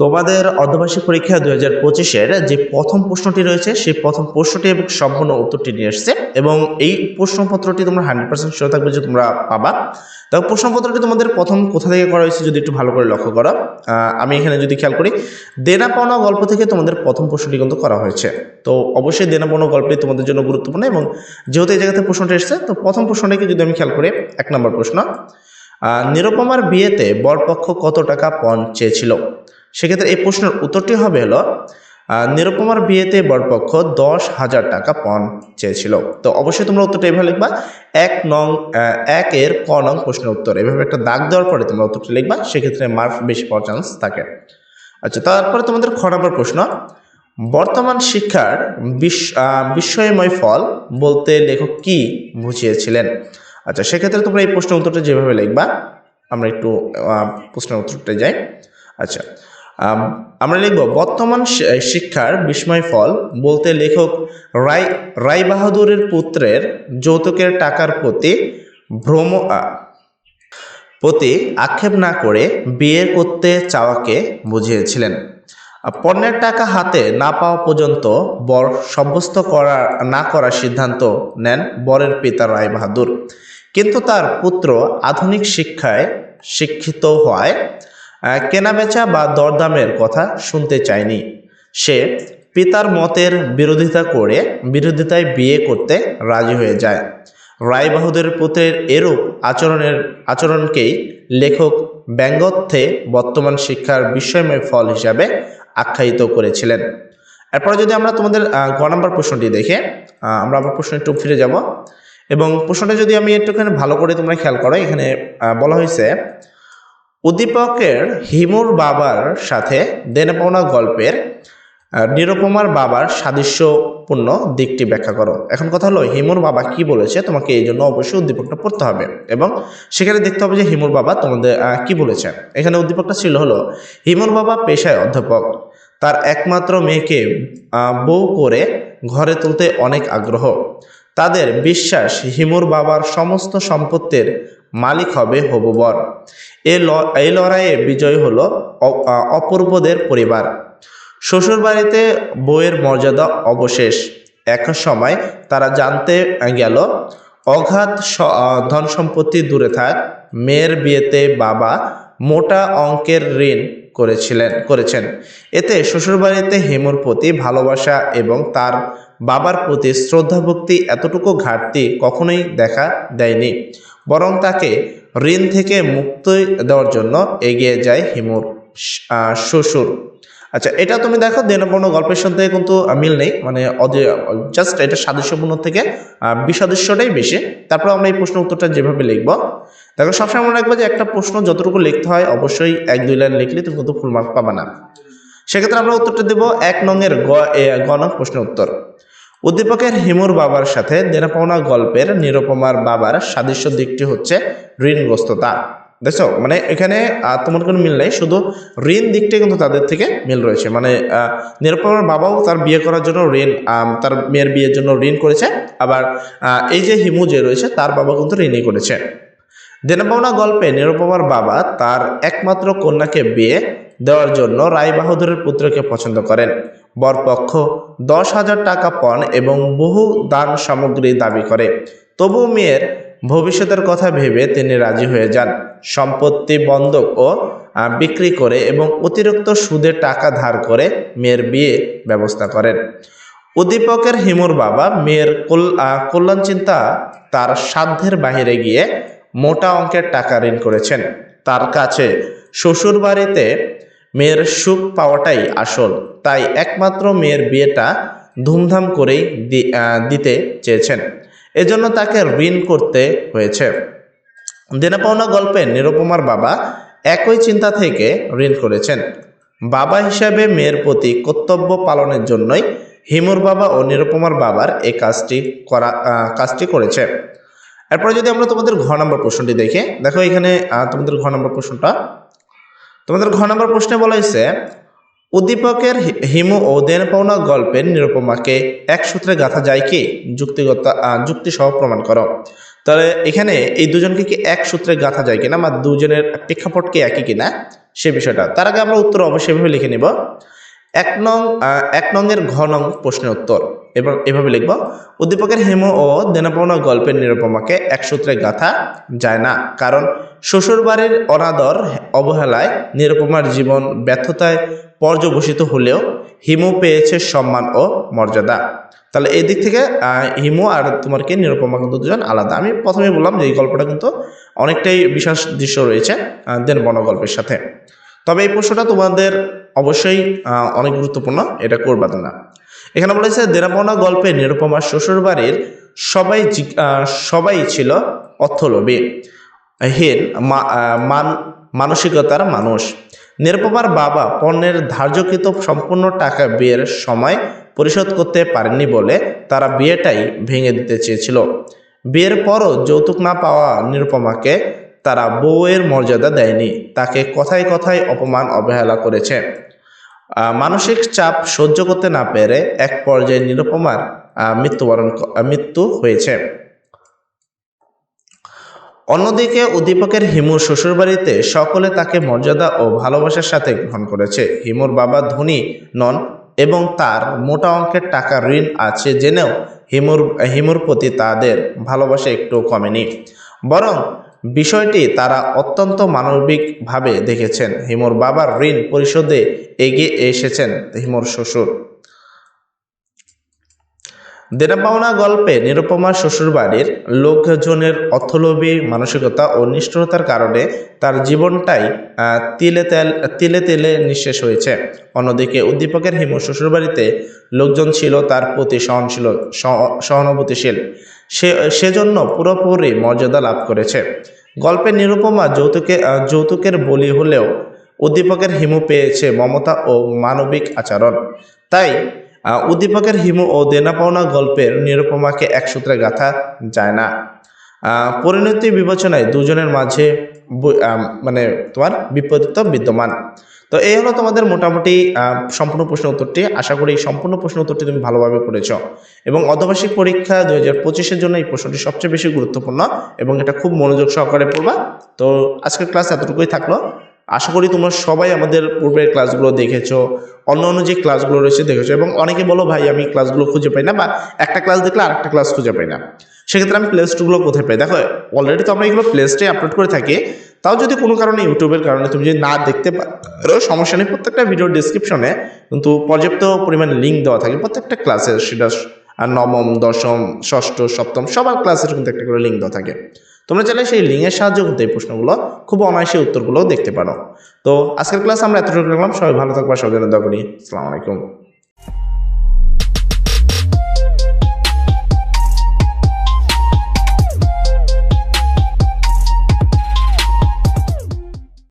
তোমাদের অর্ধবার্ষিক পরীক্ষা দুই হাজার পঁচিশের যে প্রথম প্রশ্নটি রয়েছে, সেই প্রথম প্রশ্নটি এবং সম্পূর্ণ উত্তরটি নিয়ে এসছে এবং এই প্রশ্নপত্রটি তোমরা হান্ড্রেড পার্সেন্ট শিওর থাকবে যে তোমরা পাবা। তাও প্রশ্নপত্রটি তোমাদের প্রথম কোথা থেকে করা হয়েছে যদি একটু ভালো করে লক্ষ্য করো। আমি এখানে যদি খেয়াল করি দেনা পাওনা গল্প থেকে তোমাদের প্রথম প্রশ্নটি কিন্তু করা হয়েছে। তো অবশ্যই দেনা পাওনা গল্পটি তোমাদের জন্য গুরুত্বপূর্ণ এবং যেহেতু এই জায়গাতে প্রশ্নটি এসেছে, তো প্রথম প্রশ্নটিকে যদি আমি খেয়াল করি, এক নম্বর প্রশ্ন নিরুপমার বিয়েতে বরপক্ষ কত টাকা পণ চেয়েছিল? সেক্ষেত্রে এই প্রশ্নের উত্তরটি হবে হলো নিরুপমার বিয়েতে বরপক্ষ দশ হাজার টাকা পণ চেয়েছিল। তো অবশ্যই তোমরা উত্তরটা এভাবে লিখবা। এক নং এক এর ক নং প্রশ্নের উত্তর। এভাবে একটা দাগ দেওয়ার পরে তোমরা উত্তরটা লিখবা, সেক্ষেত্রে মার্ক বেশি পাওয়ার চান্স থাকে। আচ্ছা তারপরে তোমাদের খ নম্বর প্রশ্ন। বর্তমান শিক্ষার বিস- বিস্ময়ময় ফল বলতে লেখক কি বুঝিয়েছিলেন? আচ্ছা সেক্ষেত্রে তোমরা এই প্রশ্নের উত্তরটা যেভাবে লিখবা, আমরা একটু প্রশ্নের উত্তরটা যাই। আচ্ছা আমরা লিখব, বর্তমান শিক্ষার বিস্ময় ফল বলতে লেখক রায় রায় বাহাদুরের পুত্রের যৌতুকের টাকার প্রতি ভ্রম প্রতি আক্ষেপ না করে বিয়ে করতে চাওয়াকে বুঝিয়েছিলেন। পণ্যের টাকা হাতে না পাওয়া পর্যন্ত বর সাব্যস্ত করা, না করার সিদ্ধান্ত নেন বরের পিতা রায় বাহাদুর কিন্তু তার পুত্র আধুনিক শিক্ষায় শিক্ষিত হওয়ায় কেনাবেচা বা দরদামের কথা শুনতে চায়নি সে পিতার মতের বিরোধিতা করে বিরোধিতায় বিয়ে করতে রাজি হয়ে যায়। রায় বাহাদুরের পুত্রের এরূপ আচরণের আচরণকেই লেখক ব্যঙ্গত্বে বর্তমান শিক্ষার বিস্ময়ময় ফল হিসাবে আখ্যায়িত করেছিলেন। এরপরে যদি আমরা তোমাদের গ নম্বর প্রশ্নটি দেখে আমরা আবার প্রশ্ন একটু ফিরে যাব। এবং প্রশ্নটা যদি আমি একটুখানি ভালো করে তোমরা খেয়াল করো, এখানে বলা হয়েছে উদ্দীপকের হিমুর বাবার সাথে দেনে পাওনা গল্পের নিরুপমার বাবার সাদৃশ্যপূর্ণ দিকটি ব্যাখ্যা করো। এখন কথা হলো, হিমুর বাবা কি বলেছে? তোমাকে এই জন্য অবশ্যই উদ্দীপকটা পড়তে হবে এবং সেখানে দেখতে হবে যে হিমুর বাবা তোমাদের কি বলেছেন এখানে উদ্দীপকটা ছিল হলো, হিমুর বাবা পেশায় অধ্যাপক। তার একমাত্র মেয়েকে বউ করে ঘরে তুলতে অনেক আগ্রহ। তাদের বিশ্বাস হিমুর বাবার সমস্ত সম্পত্তির মালিক হবে হবুবর। এই লড়াইয়ে বিজয় হল অপূর্বদের পরিবার। শ্বশুরবাড়িতে বউয়ের মর্যাদা অবশেষ। এক সময় তারা জানতে গেল অগাধ ধন সম্পত্তি দূরে থাক, মেয়ের বিয়েতে বাবা মোটা অঙ্কের ঋণ করেছিলেন, করেছেন। এতে শ্বশুরবাড়িতে হেমুর প্রতি ভালোবাসা এবং তার বাবার প্রতি শ্রদ্ধাভক্তি এতটুকু ঘাটতি কখনোই দেখা দেয়নি। বরং তাকে ঋণ থেকে মুক্তি দেওয়ার জন্য এগিয়ে যায় হিমুর শ্বশুর। আচ্ছা এটা তুমি দেখো দেনপূর্ণ গল্পের সাথে কিন্তু মিল নেই। মানে জাস্ট এটা সাদৃশ্যপূর্ণ থেকে বিসাদৃশ্যটাই বেশি। তারপর আমরা এই প্রশ্ন উত্তরটা যেভাবে লিখব দেখো সবসময় মনে রাখব যে একটা প্রশ্ন যতটুকু লিখতে হয় অবশ্যই এক দুই লাইন লিখলে তুমি কিন্তু ফুল মার্ক পাবা না। সেক্ষেত্রে আমরা উত্তরটা দেবো এক নংয়ের গ এ, গ নং প্রশ্নের উত্তর। উদ্দীপকের হিমুর বাবার সাথে দেনা পাওনা গল্পের নিরুপমার বাবার সাদৃশ্য দিকটি হচ্ছে ঋণগ্রস্ততা। দেখছ? মানে এখানে তোমার কোনো মিল নেই, শুধু ঋণ দিকটাই কিন্তু তাদের থেকে মিল রয়েছে। মানে নিরুপমার বাবাও তার বিয়ে করার জন্য ঋণ তার মেয়ের বিয়ের জন্য ঋণ করেছে। আবার এই যে হিমু যে রয়েছে, তার বাবা কিন্তু ঋণই করেছে। দেনা পাওনা গল্পে নিরুপমার বাবা তার একমাত্র কন্যাকে বিয়ে দেওয়ার জন্য রায় বাহাদুরের পুত্রকে পছন্দ করেন। বরপক্ষ দশ হাজার টাকা পণ এবং বহু দান সামগ্রী দাবি করে। তবু মেয়ের ভবিষ্যতের কথা ভেবে তিনি রাজি হয়ে যান। সম্পত্তি বন্ধক ও বিক্রি করে এবং অতিরিক্ত সুদে টাকা ধার করে মেয়ের বিয়ে ব্যবস্থা করেন। উদ্দীপকের হিমুর বাবা মেয়ের কল্যাণ চিন্তা তার সাধ্যের বাহিরে গিয়ে মোটা অঙ্কের টাকা ঋণ করেছেন। তার কাছে শ্বশুর বাড়িতে মেয়ের সুখ পাওয়াটাই আসল। তাই একমাত্র মেয়ের বিয়েটা ধুমধাম করেই দিতে চেয়েছেন। এজন্য তাকে ঋণ করতে হয়েছে। দেনা পাওনা গল্পে নিরুপমার বাবা একই চিন্তা থেকে ঋণ করেছেন। বাবা হিসাবে মেয়ের প্রতি কর্তব্য পালনের জন্যই হিমুর বাবা ও নিরুপমার বাবার এই কাজটি করা কাজটি করেছে। এরপরে যদি আমরা তোমাদের ঘ নম্বর প্রশ্নটি দেখি, দেখো এখানে তোমাদের ঘ নম্বর প্রশ্নটা। তোমাদের ঘ নম্বর প্রশ্নে বলা হয়েছে উদ্দীপকের হিমু ও দেন পাওনা গল্পের নিরুপমাকে এক সূত্রে গাঁথা যায় কি? যুক্তিগত যুক্তিসহ প্রমাণ করো। তাহলে এখানে এই দুজনকে কি এক সূত্রে গাঁথা যায় কিনা বা দুজনের প্রেক্ষাপটকে একই কিনা? সে বিষয়টা। তার আগে আমরা উত্তর অবশ্যই এভাবে লিখে নিব। এক নং এক নংয়ের ঘ নং প্রশ্নের উত্তর। এবার এভাবে লিখব। উদ্দীপকের হেম ও দেনাপাওনা গল্পের নিরুপমাকে এক সূত্রে গাঁথা যায় না। কারণ শ্বশুরবাড়ির অনাদর, অবহেলায় নিরুপমার জীবন ব্যর্থতায় পর্যবসিত হলেও হিমু পেয়েছে সম্মান ও মর্যাদা। তাহলে এই দিক থেকে হিমু আর তোমার কি নিরুপমা কিন্তু দুজন আলাদা। আমি প্রথমে বললাম যে এই গল্পটা কিন্তু অনেকটাই বিশেষ দৃশ্য রয়েছে দেন গল্পের সাথে। তবে এই প্রশ্নটা তোমাদের অবশ্যই অনেক গুরুত্বপূর্ণ, এটা করবা না এখানে বলেছে দেনাপনা গল্পে নিরুপমার শ্বশুরবাড়ির সবাই সবাই ছিল অর্থলোভী। হীন মান, মানসিকতার মানুষ। নিরুপমার বাবা পণ্যের ধার্যকৃত সম্পূর্ণ টাকা বিয়ের সময় পরিশোধ করতে পারেননি বলে তারা বিয়েটাই ভেঙে দিতে চেয়েছিল। বিয়ের পরও যৌতুক না পাওয়া নিরুপমাকে তারা বউয়ের মর্যাদা দেয়নি, তাকে কথায় কথায় অপমান, অবহেলা করেছে। মানসিক চাপ সহ্য করতে না পেরে এক পর্যায়ে নিরুপমার মৃত্যুবরণ মৃত্যু হয়েছে। অন্যদিকে উদ্দীপকের হিমুর শ্বশুরবাড়িতে সকলে তাকে মর্যাদা ও ভালোবাসার সাথে গ্রহণ করেছে। হিমুর বাবা ধনী নন এবং তার মোটা অঙ্কের টাকা ঋণ আছে জেনেও হিমুর হিমুর প্রতি তাদের ভালোবাসা একটু কমেনি। বরং বিষয়টি তারা অত্যন্ত মানবিকভাবে দেখেছেন। হিমুর বাবার ঋণ পরিশোধে এগিয়ে এসেছেন হিমুর শ্বশুর। দেনা পাওনা গল্পে নিরুপমা শ্বশুরবাড়ির লোকজনের অর্থলোভী মানসিকতা ও নিষ্ঠুরতার কারণে তার জীবনটাই তিলে তেল, তিলে তেলে নিঃশেষ হয়েছে। অন্যদিকে উদ্দীপকের হিমু শ্বশুরবাড়িতে লোকজন ছিল তার প্রতি সহনশীল, সহ- সহানুভূতিশীল। সে, সেজন্য পুরোপুরি মর্যাদা লাভ করেছে। গল্পের নিরুপমা যৌতুকে যৌতুকের বলি হলেও উদ্দীপকের হিমু পেয়েছে মমতা ও মানবিক আচরণ। তাই উদ্দীপকের হিমু ও দেনা পাওনা গল্পের নিরুপমাকে এক সূত্রে গাঁথা যায় না। পরিণতি বিবেচনায় দুজনের মাঝে মানে তোমার বিপরীত বিদ্যমান। তো এই হলো তোমাদের মোটামুটি সম্পূর্ণ প্রশ্ন উত্তরটি। আশা করি এই সম্পূর্ণ প্রশ্ন উত্তরটি তুমি ভালোভাবে করেছ। এবং অর্ধবার্ষিক পরীক্ষা দুই হাজার পঁচিশের জন্য এই প্রশ্নটি সবচেয়ে বেশি গুরুত্বপূর্ণ এবং এটা খুব মনোযোগ সহকারে পড়বা। তো আজকের ক্লাস এতটুকুই থাকল। আশা করি তোমরা সবাই আমাদের পূর্বের ক্লাসগুলো দেখেছ, অন্য অন্য যে ক্লাসগুলো রয়েছে দেখেছ এবং অনেকে বলো, ভাই, আমি ক্লাসগুলো খুঁজে পাই না বা একটা ক্লাস দেখলে আরেকটা ক্লাস খুঁজে পাই না। সেক্ষেত্রে আমি প্লে লিস্টগুলো কোথায় পাই? দেখো অলরেডি তো আমরা এগুলো প্লে লিস্টে আপলোড করে থাকি। তাও যদি কোনো কারণে ইউটিউবের কারণে তুমি যদি না দেখতে পারো, সমস্যা নেই, প্রত্যেকটা ভিডিও ডিসক্রিপশনে কিন্তু পর্যাপ্ত পরিমাণে লিঙ্ক দেওয়া থাকে। প্রত্যেকটা ক্লাসের সেটা নবম, দশম, ষষ্ঠ, সপ্তম, সবার ক্লাসের কিন্তু একটা করে লিঙ্ক দেওয়া থাকে। তোমরা চাইলে সেই লিঙ্কের সাহায্য করতে এই প্রশ্নগুলো, খুব অনায়াসে উত্তরগুলো দেখতে পারো। তো আজকের ক্লাস আমরা এতটুকু রাখলাম। সবাই ভালো থাকবা, সবাই দোয়া করি। আসসালামু আলাইকুম।